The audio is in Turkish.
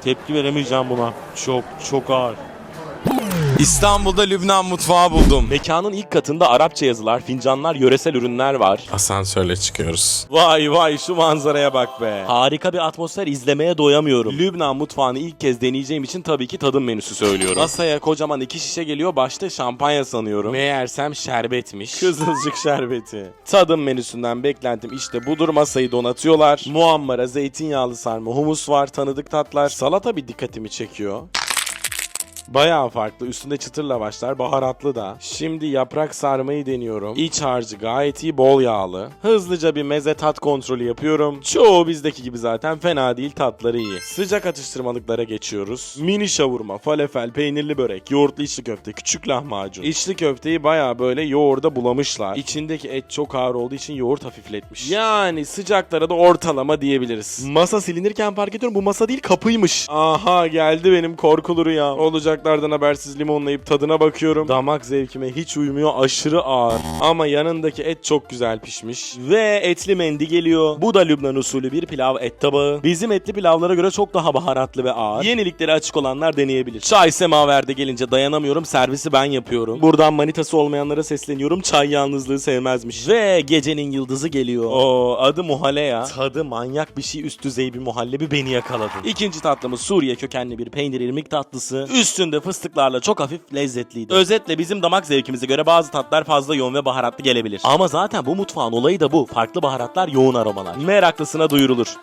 Tepki veremeyeceğim buna. Çok çok ağır. İstanbul'da Lübnan mutfağı buldum. Mekanın ilk katında Arapça yazılar, fincanlar, yöresel ürünler var. Asansörle çıkıyoruz. Vay vay şu manzaraya bak be. Harika bir atmosfer izlemeye doyamıyorum. Lübnan mutfağını ilk kez deneyeceğim için tabii ki tadım menüsü söylüyorum. Masaya kocaman iki şişe geliyor. Başta şampanya sanıyorum. Meğersem şerbetmiş. Kızılcık şerbeti. Tadım menüsünden beklentim işte budur. Masayı donatıyorlar. Muammara, zeytinyağlı sarma, humus var, tanıdık tatlar. Salata bir dikkatimi çekiyor. Bayağı farklı. Üstünde çıtır lavaşlar, baharatlı da. Şimdi yaprak sarmayı deniyorum. İç harcı gayet iyi, bol yağlı. Hızlıca bir meze tat kontrolü yapıyorum. Çoğu bizdeki gibi zaten fena değil, tatları iyi. Sıcak atıştırmalıklara geçiyoruz. Mini şavurma, falafel, peynirli börek, yoğurtlu içli köfte, küçük lahmacun. İçli köfteyi bayağı böyle yoğurda bulamışlar. İçindeki et çok ağır olduğu için yoğurt hafifletmiş. Yani sıcaklara da ortalama diyebiliriz. Masa silinirken fark ediyorum bu masa değil kapıymış. Aha geldi benim korkulu rüyam. Olacaklardan habersiz limonlayıp tadına bakıyorum. Damak zevkime hiç uymuyor aşırı ağır. Ama yanındaki et çok güzel pişmiş. Ve etli mendi geliyor. Bu da Lübnan usulü bir pilav et tabağı. Bizim etli pilavlara göre çok daha baharatlı ve ağır. Yeniliklere açık olanlar deneyebilir. Çay semaverde gelince dayanamıyorum. Servisi ben yapıyorum. Buradan manitası olmayanlara sesleniyorum. Çay yalnızlığı sevmezmiş. Ve gecenin yıldızı geliyor. O adı muhale ya. Tadı manyak bir şey üst düzey bir muhallebi beni yakaladı. İkinci tatlımız Suriye kökenli bir peynir irmik tatlısı. Üstünde fıstıklarla çok hafif lezzetliydi. Özetle bizim damak zevkimize göre bazı tatlar fazla yoğun ve baharatlı gelebilir. Ama zaten bu mutfağın olayı da bu. Farklı baharatlar, yoğun aromalar. Meraklısına duyurulur.